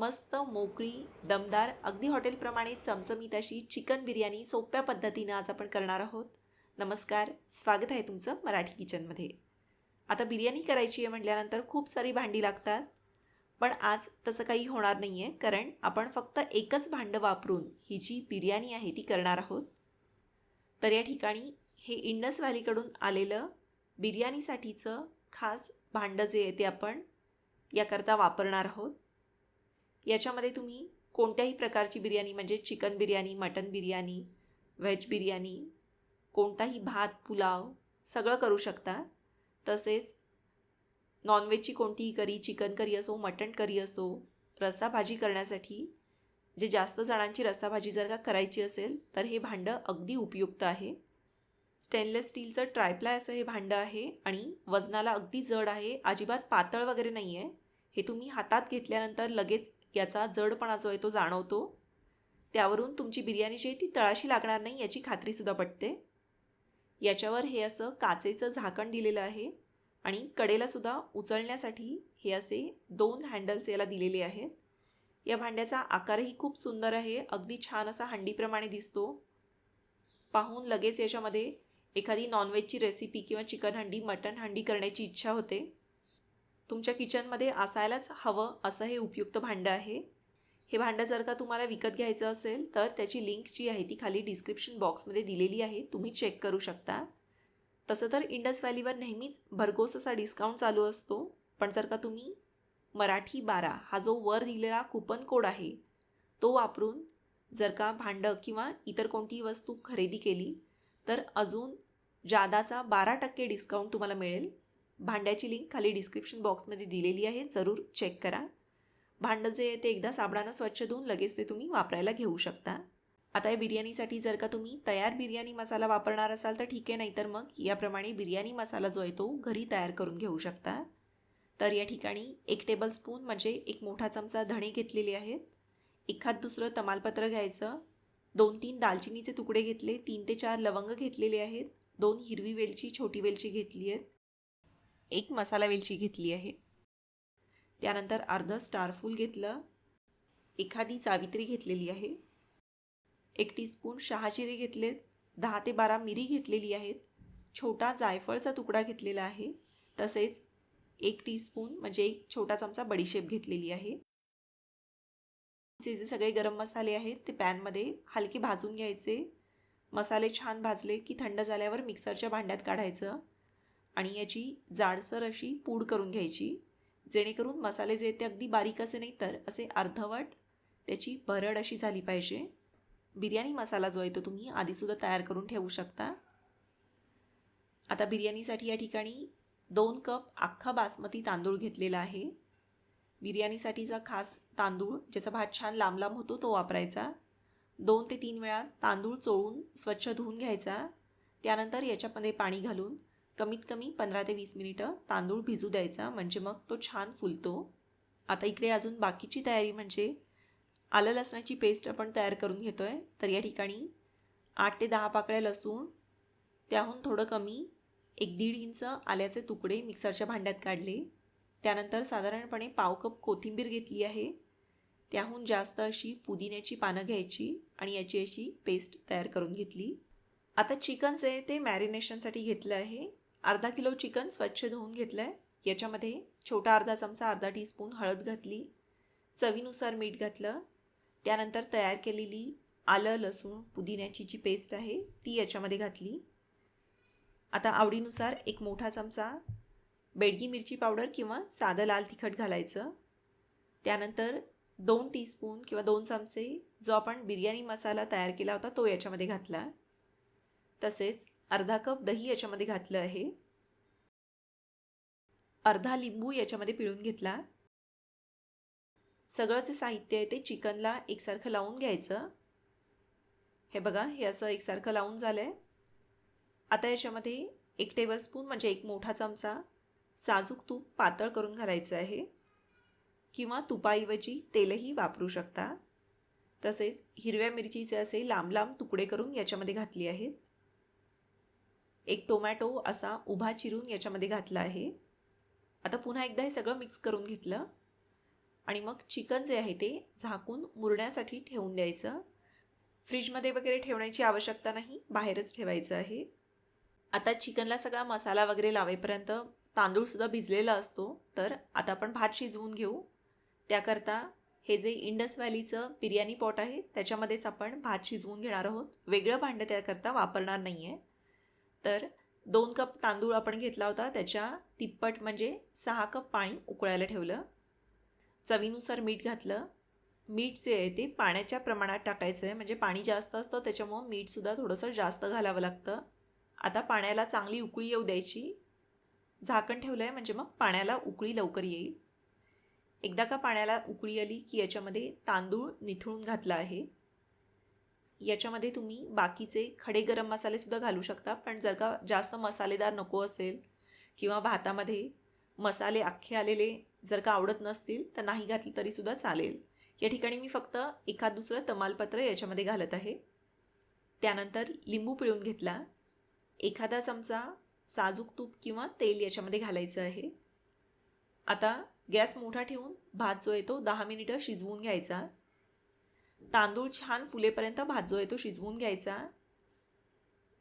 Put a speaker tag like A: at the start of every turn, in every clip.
A: मस्त मोकळी दमदार अगदी हॉटेलप्रमाणे चमचमीत अशी चिकन बिर्याणी सोप्या पद्धतीनं आज आपण करणार आहोत. नमस्कार स्वागत आहे तुमचं मराठी किचनमध्ये. आता बिर्याणी करायची आहे म्हटल्यानंतर खूप सारी भांडी लागतात पण आज तसं काही होणार नाही आहे कारण आपण फक्त एकच भांडं वापरून ही जी बिर्याणी आहे ती करणार आहोत. तर या ठिकाणी हे इंडस व्हॅलीकडून आलेलं बिर्याणीसाठीचं खास भांडं जे आहे ते आपण याकरता वापरणार आहोत. याच्यामध्ये तुम्ही कोणत्याही प्रकारची बिर्याणी म्हणजे chicken biryani mutton biryani veg biryani कोणताही भात पुलाव सगळं करू शकता. तसेच नॉनव्हेजची कोणतीही करी चिकन करी असो मटण करी असो रस्साभाजी करण्यासाठी जे जास्त जणांची रस्साभाजी जर का करायची असेल तर हे भांडं अगदी उपयुक्त आहे. स्टेनलेस स्टीलचं ट्रायप्लाय असं हे भांडं आहे आणि वजनाला अगदी जड आहे अजिबात पातळ वगैरे नाही आहे हे तुम्ही हातात घेतल्यानंतर लगेच याचा जडपणा जो आहे तो जाणवतो. त्यावरून तुमची बिर्याणी जी आहे ती तळाशी लागणार नाही याची खात्रीसुद्धा पटते. याच्यावर हे असं काचेचं झाकण दिलेलं आहे आणि कडेलासुद्धा उचलण्यासाठी हे असे दोन हँडल्स याला दिलेले आहेत. या भांड्याचा आकारही खूप सुंदर आहे. अगदी छान असा हंडीप्रमाणे दिसतो. पाहून लगेच याच्यामध्ये एखादी नॉनव्हेजची रेसिपी किंवा चिकन हंडी मटन हंडी करण्याची इच्छा होते. तुमच्या किचनमध्ये असायलाच हवं असं हे उपयुक्त भांडं आहे? हे भांडं जर का तुम्हाला विकत घ्यायचं असेल तर त्याची लिंक जी आहे ती खाली डिस्क्रिप्शन बॉक्समध्ये दिलेली आहे. तुम्ही चेक करू शकता. तसं तर इंडस व्हॅलीवर नेहमीच भरघोस असा डिस्काउंट चालू असतो. पण जर का तुम्ही मराठी बारा हा जो वर दिलेला कुपन कोड आहे तो वापरून जर का भांडं किंवा इतर कोणतीही वस्तू खरेदी केली तर अजून जादाचा बारा टक्के डिस्काउंट तुम्हाला मिळेल. भांड्याची लिंक खाली डिस्क्रिप्शन बॉक्समध्ये दिलेली आहे. जरूर चेक करा. भांडं जे आहे ते एकदा साबणानं स्वच्छ धुवून लगेच ते तुम्ही वापरायला घेऊ शकता. आता या बिर्याणीसाठी जर का तुम्ही तयार बिर्याणी मसाला वापरणार असाल तर ठीक आहे नाहीतर मग याप्रमाणे बिर्याणी मसाला जो आहे तो घरी तयार करून घेऊ शकता. तर या ठिकाणी एक टेबलस्पून म्हणजे एक मोठा चमचा धणे घेतलेले आहेत. एखाद दुसरं तमालपत्र घ्यायचं. दोन तीन दालचिनीचे तुकडे घेतले. तीन ते चार लवंग घेतलेले आहेत. दोन हिरवी वेलची छोटी वेलची घेतली आहेत. एक मसाला वेलची घेतली आहे. त्यानंतर अर्धं स्टारफूल घेतलं. एखादी चावित्री घेतलेली आहे. एक टीस्पून शहाजिरे घेतलेत. दहा ते बारा मिरी घेतलेली आहेत. छोटा जायफळचा तुकडा घेतलेला आहे. तसेच एक टीस्पून म्हणजे एक छोटा चमचा बडीशेप घेतलेली आहे. जे जे सगळे गरम मसाले आहेत ते पॅनमध्ये हलके भाजून घ्यायचे. मसाले छान भाजले की थंड झाल्यावर मिक्सरच्या भांड्यात काढायचं. आणि याची जाडसर अशी पूड करून घ्यायची जेणेकरून मसाले जे ते अगदी बारीक असे नाही तर असे अर्धवट त्याची भरड अशी झाली पाहिजे. बिर्याणी मसाला जो आहे तो तुम्ही आधीसुद्धा तयार करून ठेवू शकता. आता बिर्याणीसाठी या ठिकाणी दोन कप अख्खा बासमती तांदूळ घेतलेला आहे. बिर्याणीसाठीचा खास तांदूळ ज्याचा भात छान लांब लांब होतो तो वापरायचा. दोन ते तीन वेळा तांदूळ चोळून स्वच्छ धुवून घ्यायचा. त्यानंतर याच्यामध्ये पाणी घालून कमीत कमी पंधरा ते वीस मिनिटं तांदूळ भिजू द्यायचा म्हणजे मग तो छान फुलतो. आता इकडे अजून बाकीची तयारी म्हणजे आलं लसणाची पेस्ट आपण तयार करून घेतो आहे तर या ठिकाणी आठ ते दहा पाकळ्या लसूण त्याहून थोडं कमी एक दीड इंच आल्याचे तुकडे मिक्सरच्या भांड्यात काढले. त्यानंतर साधारणपणे पाव कप कोथिंबीर घेतली आहे. त्याहून जास्त अशी पुदिन्याची पानं घ्यायची आणि याची अशी पेस्ट तयार करून घेतली. आता चिकन आहे ते मॅरिनेशनसाठी घेतलं आहे. अर्धा किलो चिकन स्वच्छ धुवून घेतलं आहे याच्यामध्ये छोटा अर्धा चमचा अर्धा टीस्पून हळद घातली. चवीनुसार मीठ घातलं. त्यानंतर तयार केलेली आलं लसूण पुदिन्याची जी पेस्ट आहे ती याच्यामध्ये घातली. आता आवडीनुसार एक मोठा चमचा बेडगी मिरची पावडर किंवा साधं लाल तिखट घालायचं. त्यानंतर दोन टीस्पून किंवा दोन चमचे जो आपण बिर्याणी मसाला तयार केला होता तो याच्यामध्ये घातला. तसेच अर्धा कप दही याच्यामध्ये घातलं आहे. अर्धा लिंबू याच्यामध्ये पिळून घेतला. सगळं जे साहित्य आहे ते चिकनला एकसारखं लावून घ्यायचं. हे बघा हे असं एकसारखं लावून झालं आहे आता याच्यामध्ये एक टेबलस्पून म्हणजे एक मोठा चमचा साजूक तूप पातळ करून घालायचं आहे. किंवा तुपाऐवजी तेलही वापरू शकता. तसेच हिरव्या मिरचीचे असे लांब लांब तुकडे करून याच्यामध्ये घातली आहेत. एक टोमॅटो असा उभा चिरून याच्यामध्ये घातला आहे. आता पुन्हा एकदा हे सगळं मिक्स करून घेतलं. आणि मग चिकन जे आहे ते झाकून मुरण्यासाठी ठेवून द्यायचं. फ्रीजमध्ये वगैरे ठेवण्याची आवश्यकता नाही बाहेरच ठेवायचं आहे. आता चिकनला सगळा मसाला वगैरे लावेपर्यंत तांदूळसुद्धा भिजलेला असतो तर आता आपण भात शिजवून घेऊ. त्याकरता हे जे इंडस व्हॅलीचं बिर्याणी पॉट आहे त्याच्यामध्येच आपण भात शिजवून घेणार आहोत. वेगळं भांडं त्याकरता वापरणार नाही आहे तर दोन कप तांदूळ आपण घेतला होता. त्याच्या तिप्पट म्हणजे सहा कप पाणी उकळायला ठेवलं. चवीनुसार मीठ घातलं. मीठ जे आहे ते पाण्याच्या प्रमाणात टाकायचं आहे म्हणजे पाणी जास्त असतं त्याच्यामुळं मीठसुद्धा थोडंसं जास्त घालावं लागतं. आता पाण्याला चांगली उकळी येऊ द्यायची. झाकण ठेवलं आहे म्हणजे मग पाण्याला उकळी लवकर येईल. एकदा का पाण्याला उकळी आली की याच्यामध्ये तांदूळ निथळून घातला आहे. याच्यामध्ये तुम्ही बाकीचे खडे गरम मसालेसुद्धा घालू शकता. पण जर का जास्त मसालेदार नको असेल किंवा भातामध्ये मसाले अख्खे आलेले जर का आवडत नसतील तर नाही घातली तरीसुद्धा चालेल. या ठिकाणी मी फक्त एखाद दुसरं तमालपत्र याच्यामध्ये घालत आहे. त्यानंतर लिंबू पिळून घेतला. एखादा चमचा साजूक तूप किंवा तेल याच्यामध्ये घालायचं आहे. आता गॅस मोठा ठेवून भात जो आहे तो दहा मिनिटं शिजवून घ्यायचा. तांदूळ छान फुलेपर्यंत भात जो आहे तो शिजवून घ्यायचा.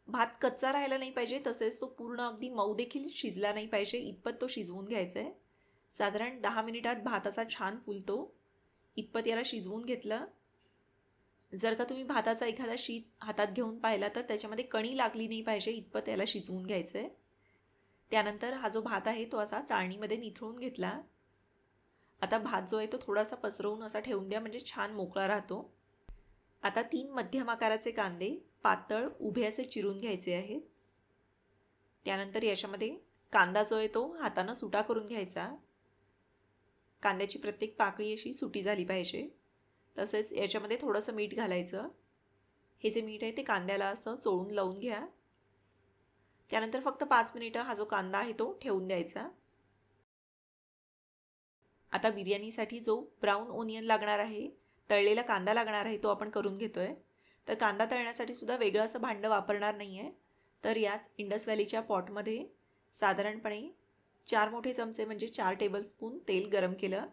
A: भात कच्चा राहायला नाही पाहिजे तसेच तो पूर्ण अगदी मऊ देखील शिजला नाही पाहिजे इतपत तो शिजवून घ्यायचा आहे. साधारण दहा मिनिटात भात असा छान फुलतो इतपत याला शिजवून घेतलं. जर का तुम्ही भाताचा एखादा शीत हातात घेऊन पाहिला तर त्याच्यामध्ये कणी लागली नाही पाहिजे इतपत याला शिजवून घ्यायचं आहे. त्यानंतर हा जो भात आहे तो असा चाळणीमध्ये निथळून घेतला. आता भात जो आहे तो थोडासा पसरवून असा ठेवून द्या म्हणजे छान मोकळा राहतो. आता तीन मध्यम आकाराचे कांदे पातळ उभे असे चिरून घ्यायचे आहेत त्यानंतर याच्यामध्ये कांदा जो आहे तो हातानं सुटा करून घ्यायचा. कांद्याची प्रत्येक पाकळी अशी सुटी झाली पाहिजे. तसेच याच्यामध्ये थोडंसं मीठ घालायचं. हे जे मीठ आहे ते कांद्याला असं चोळून लावून घ्या. त्यानंतर फक्त पाच मिनिटं हा जो कांदा आहे तो ठेवून द्यायचा. आता बिर्याणीसाठी जो ब्राऊन ओनियन लागणार आहे तळलेला कांदा लागणार आहे तो आपण करून घेतो आहे तर कांदा तळण्यासाठी सुद्धा वेगळं असं भांडं वापरणार नाही आहे तर याच इंडस व्हॅलीच्या पॉटमध्ये साधारणपणे चार मोठे चमचे म्हणजे चार टेबलस्पून तेल गरम केलं.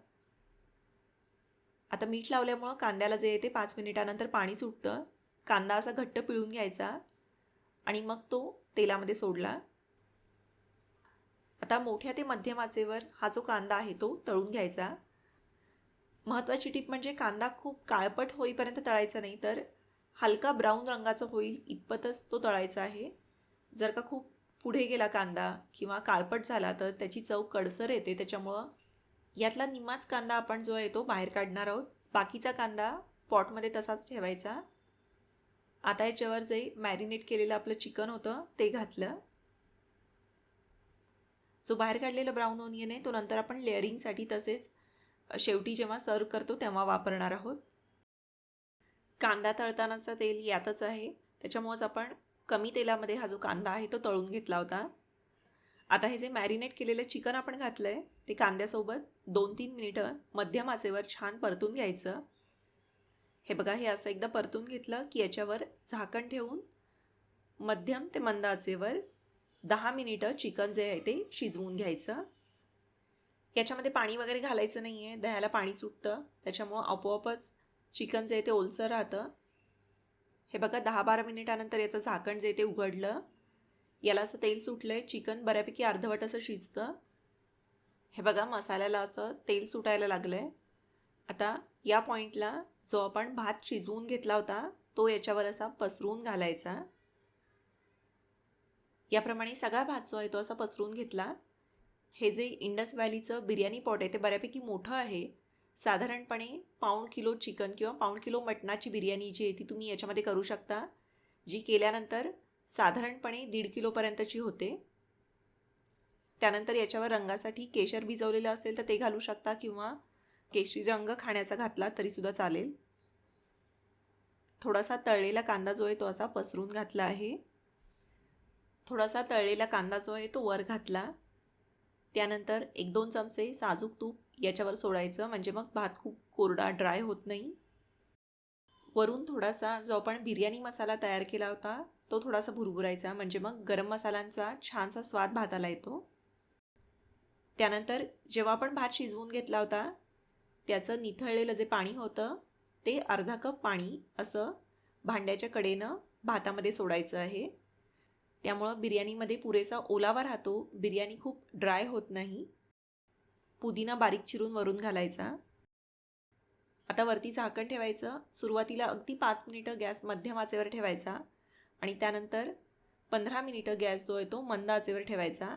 A: आता मीठ लावल्यामुळं कांद्याला जे आहे ते पाच मिनिटानंतर पाणी सुटतं. कांदा असा घट्ट पिळून घ्यायचा आणि मग तो तेलामध्ये सोडला. आता मोठ्या ते मध्यम आचेवर हा जो कांदा आहे तो तळून घ्यायचा. महत्त्वाची टीप म्हणजे कांदा खूप काळपट होईपर्यंत तळायचा नाही तर हलका ब्राऊन रंगाचा होईल इतपतच तो तळायचा आहे. जर का खूप पुढे गेला कांदा किंवा काळपट झाला तर त्याची चव कडसर येते. त्याच्यामुळं यातला निम्माच कांदा आपण जो आहे तो बाहेर काढणार आहोत. बाकीचा कांदा पॉटमध्ये तसाच ठेवायचा. आता याच्यावर जे मॅरिनेट केलेलं आपलं चिकन होतं ते घातलं. जो बाहेर काढलेला ब्राऊन ओनियन आहे तो नंतर आपण लेअरिंगसाठी तसेच शेवटी जेव्हा सर्व करतो तेव्हा वापरणार आहोत. कांदा तळतानाचा तेल यातच आहे. त्याच्यामुळंच आपण कमी तेलामध्ये हा जो कांदा आहे तो तळून घेतला होता. आता हे जे मॅरिनेट केलेलं चिकन आपण घातलं आहे ते कांद्यासोबत दोन तीन मिनिटं मध्यम आचेवर छान परतून घ्यायचं. हे बघा हे असं एकदा परतून घेतलं की याच्यावर झाकण ठेवून मध्यम ते मंद आचेवर दहा मिनिटं चिकन जे आहे ते शिजवून घ्यायचं. याच्यामध्ये पाणी वगैरे घालायचं नाही आहे दह्याला पाणी सुटतं त्याच्यामुळं आपोआपच चिकन जे आहे ते ओलसर राहतं. हे बघा दहा बारा मिनिटानंतर याचं झाकण जे ते उघडलं. याला असं तेल सुटलं आहे चिकन बऱ्यापैकी अर्धवट असं शिजतं. हे बघा मसाल्याला असं तेल सुटायला लागलं आहे आता या पॉईंटला जो आपण भात शिजवून घेतला होता तो याच्यावर असा पसरून घालायचा. याप्रमाणे सगळा भात जो आहे तो असा पसरून घेतला. हे जे इंडस व्हॅलीचं बिर्याणी पॉट आहे ते बऱ्यापैकी मोठं आहे. साधारणपणे पाऊण किलो चिकन किंवा पाऊण किलो मटणाची बिर्याणी जी आहे ती तुम्ही याच्यामध्ये करू शकता जी केल्यानंतर साधारणपणे दीड किलोपर्यंतची होते. त्यानंतर याच्यावर रंगासाठी केशर भिजवलेलं असेल तर ते घालू शकता किंवा केशरी रंग खाण्याचा घातला तरीसुद्धा चालेल. थोडासा तळलेला कांदा जो आहे तो असा पसरून घातला आहे. थोडासा तळलेला कांदा जो आहे तो वर घातला. त्यानंतर एक दोन चमचे साजूक तूप याच्यावर सोडायचं. म्हणजे मग भात खूप कोरडा ड्राय होत नाही. वरून थोडासा जो आपण बिर्याणी मसाला तयार केला होता तो थोडासा भुरभुरायचा. म्हणजे मग गरम मसाल्यांचा छानसा स्वाद भाताला येतो. त्यानंतर जेव्हा आपण भात शिजवून घेतला होता त्याचं निथळलेलं जे पाणी होतं ते अर्धा कप पाणी असं भांड्याच्या कडेनं भातामध्ये सोडायचं आहे. त्यामुळं बिर्याणीमध्ये पुरेसा ओलावा राहतो. बिर्याणी खूप ड्राय होत नाही. पुदिना बारीक चिरून वरून घालायचा. आता वरती झाकण ठेवायचं. सुरुवातीला अगदी पाच मिनिटं गॅस मध्यम आचेवर ठेवायचा. आणि त्यानंतर पंधरा मिनिटं गॅस जो आहे तो मंद आचेवर ठेवायचा.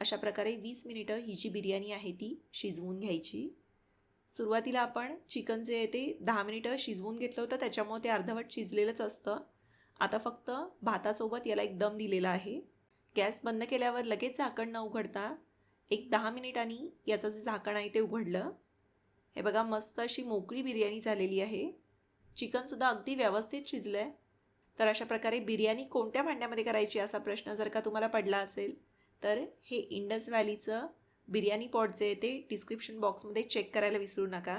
A: अशा प्रकारे वीस मिनिटं ही जी बिर्याणी आहे ती शिजवून घ्यायची. सुरुवातीला आपण चिकन जे आहे ते दहा मिनिटं शिजवून घेतलं होतं. त्याच्यामुळे ते अर्धवट शिजलेलंच असतं. आता फक्त भातासोबत याला एक दम दिलेला आहे. गॅस बंद केल्यावर लगेच झाकण न उघडता एक दहा मिनिटांनी याचं जे झाकण आहे ते उघडलं. हे बघा मस्त अशी मोकळी बिर्याणी झालेली आहे. चिकनसुद्धा अगदी व्यवस्थित शिजलं आहे तर अशा प्रकारे बिर्याणी कोणत्या भांड्यामध्ये करायची असा प्रश्न जर का तुम्हाला पडला असेल तर हे इंडस व्हॅलीचं बिर्याणी पॉट जे आहे ते डिस्क्रिप्शन बॉक्समध्ये चेक करायला विसरू नका.